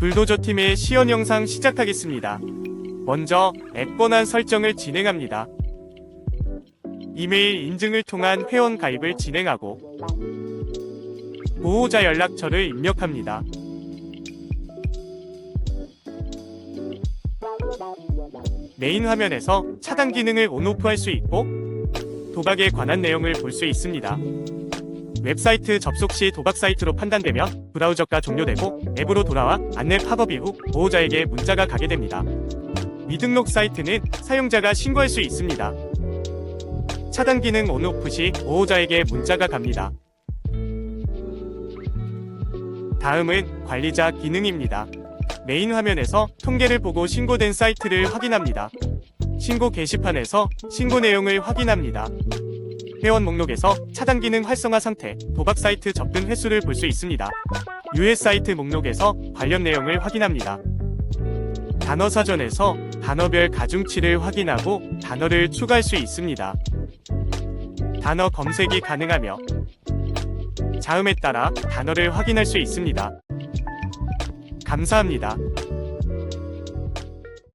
불도저 팀의 시연 영상 시작하겠습니다. 먼저 앱 권한 설정을 진행합니다. 이메일 인증을 통한 회원 가입을 진행하고 보호자 연락처를 입력합니다. 메인 화면에서 차단 기능을 온오프 할 수 있고 도박에 관한 내용을 볼 수 있습니다. 웹사이트 접속 시 도박 사이트로 판단되면 브라우저가 종료되고 앱으로 돌아와 안내 팝업 이후 보호자에게 문자가 가게 됩니다. 미등록 사이트는 사용자가 신고할 수 있습니다. 차단 기능 온오프 시 보호자에게 문자가 갑니다. 다음은 관리자 기능입니다. 메인 화면에서 통계를 보고 신고된 사이트를 확인합니다. 신고 게시판에서 신고 내용을 확인합니다. 회원 목록에서 차단 기능 활성화 상태, 도박 사이트 접근 횟수를 볼 수 있습니다. US 사이트 목록에서 관련 내용을 확인합니다. 단어 사전에서 단어별 가중치를 확인하고 단어를 추가할 수 있습니다. 단어 검색이 가능하며 자음에 따라 단어를 확인할 수 있습니다. 감사합니다.